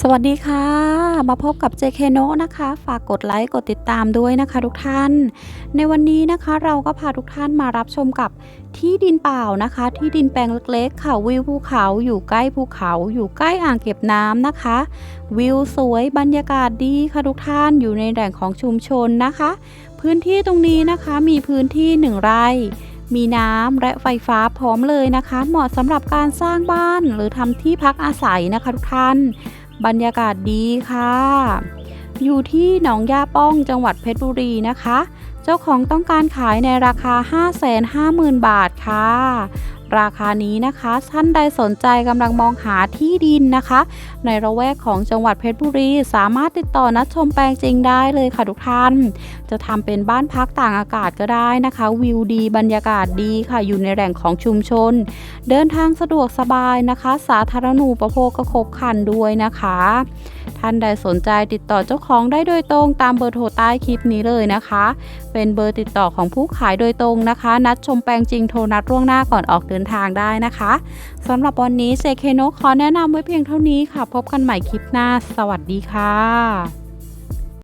สวัสดีค่ะ มาพบกับ JK n o นะคะ ฝากกดไลค์ กดติดตามด้วยนะคะทุกท่าน ในวันนี้นะคะเราก็พาทุกท่านมารับชมกับที่ดินเปล่านะคะ ที่ดินแปลงเล็กๆค่ะวิวภูเขาอยู่ใกล้ภูเขา อยู่ใกล้อ่างเก็บน้ำนะคะ วิวสวยบรรยากาศดีค่ะทุกท่านอยู่ในแหล่งของชุมชนนะคะ พื้นที่ตรงนี้นะคะมีพื้นที่หนึ่งไร่ มีน้ำและไฟฟ้าพร้อมเลยนะคะ เหมาะสำหรับการสร้างบ้านหรือทำที่พักอาศัยนะคะทุกท่าน บรรยากาศดีค่ะ อยู่ที่หนองยาป้องจังหวัดเพชรบุรีนะคะ เจ้าของต้องการขายในราคา 550,000 บาทค่ะ ราคานี้นะคะ ท่านใดสนใจกำลังมองหาที่ดินนะคะ ในระแวกของจังหวัดเพชรบุรี สามารถติดต่อนัดชมแปลงจริงได้เลยค่ะทุกท่าน จะทำเป็นบ้านพักต่างอากาศก็ได้นะคะ วิวดีบรรยากาศดีค่ะอยู่ในแหล่งของชุมชน เดินทางสะดวกสบายนะคะ สาธารณูปโภคก็ครบครันด้วยนะคะ ท่านใดสนใจติดต่อเจ้าของได้โดยตรงตามเบอร์โทรใต้คลิปนี้เลยนะคะ เป็นเบอร์ติดต่อของผู้ขายโดยตรงนะคะ นัดชมแปลงจริงโทรนัดล่วงหน้าก่อนออกเดินทางได้นะคะสำหรับวันนี้เซเคโนขอแนะนำไว้เพียงเท่านี้ค่ะ พบกันใหม่คลิปหน้า สวัสดีค่ะ